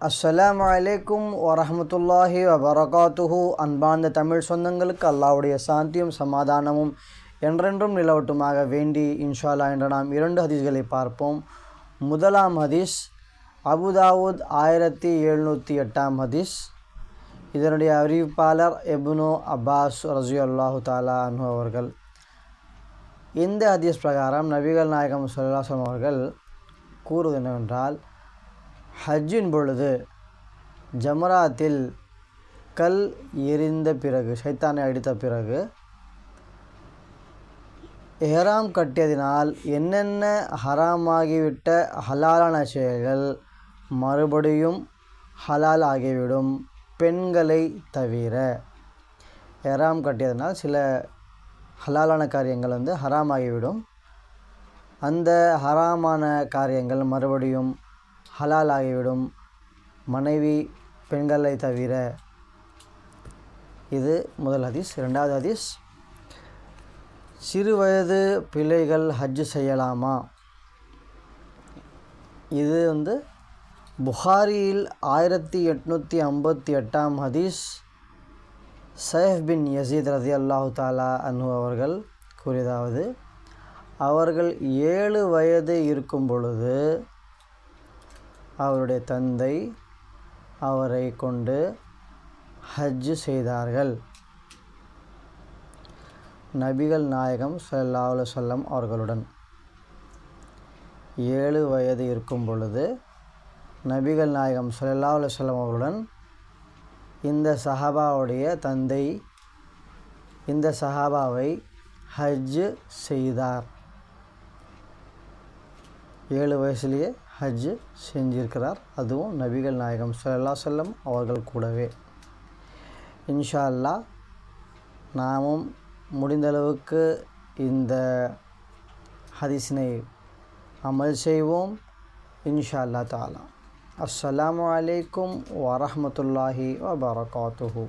அஸ்ஸலாமு அலைக்கும் வரமத்துல்லாஹி வபரகாத்துஹு. அன்பார்ந்த தமிழ் சொந்தங்களுக்கு அல்லாவுடைய சாந்தியும் சமாதானமும் என்றென்றும் நிலவட்டுமாக வேண்டி இன்ஷாலா என்ற நாம் இரண்டு ஹதீஸ்களை பார்ப்போம். முதலாம் ஹதீஸ் அபுதாவுத் ஆயிரத்தி எழுநூற்றி எட்டாம் ஹதீஸ். இதனுடைய அறிவிப்பாளர் எபுனோ அப்பாஸ் ரஜி அல்லாஹு தாலா அனு அவர்கள். இந்த ஹதீஸ் பிரகாரம் நபிகள் நாயகம் சொல்லாசம் அவர்கள் கூறுவது என்னவென்றால் ஹஜ்ஜின் பொழுது ஜமராத்தில் கல் எரிந்த பிறகு சைத்தானை அடித்த பிறகு எஹராம் கட்டியதினால் என்னென்ன ஹராமாகிவிட்ட ஹலாலான செயல்கள் மறுபடியும் ஹலால் ஆகிவிடும் பெண்களை தவிர. ஹராம் கட்டியதினால் சில ஹலாலான காரியங்கள் வந்து ஹராம் ஆகிவிடும் அந்த ஹராமான காரியங்கள் மறுபடியும் ஹலால் ஆகிவிடும் மனைவி பெண்களை தவிர. இது முதல் ஹதீஸ். இரண்டாவது ஹதீஸ். சிறு வயது பிள்ளைகள் ஹஜ் செய்யலாமா? இது வந்து புகாரியில் ஆயிரத்தி எட்நூற்றி ஐம்பத்தி எட்டாம் ஹதீஸ். சைஃப் பின் யசீத் ரதி அல்லாஹு தாலா அனு அவர்கள் கூறியதாவது அவர்கள் ஏழு வயது இருக்கும் பொழுது அவருடைய தந்தை அவரை கொண்டு ஹஜ்ஜு செய்தார்கள். நபிகள் நாயகம் ஸல்லல்லாஹு சொல்லம் அவர்களுடன் ஏழு வயது இருக்கும் பொழுது நபிகள் நாயகம் ஸல்லல்லாஹு சொல்லம் அவர்களுடன் இந்த சஹாபாவுடைய தந்தை இந்த சஹாபாவை ஹஜ்ஜு செய்தார். ஏழு வயசுலேயே ஹஜ் செஞ்சிருக்கிறார். அதுவும் நபிகள் நாயகம் சல்லா செல்லம் அவர்கள் கூடவே. இன்ஷா அல்லா நாமும் முடிந்தளவுக்கு இந்த ஹதீஸினை அமல் செய்வோம். இன்ஷா அல்லா தாலா. அஸ்லாம் அலைக்கும் வரமத்துல்லாஹி வபரகாத்துஹூ.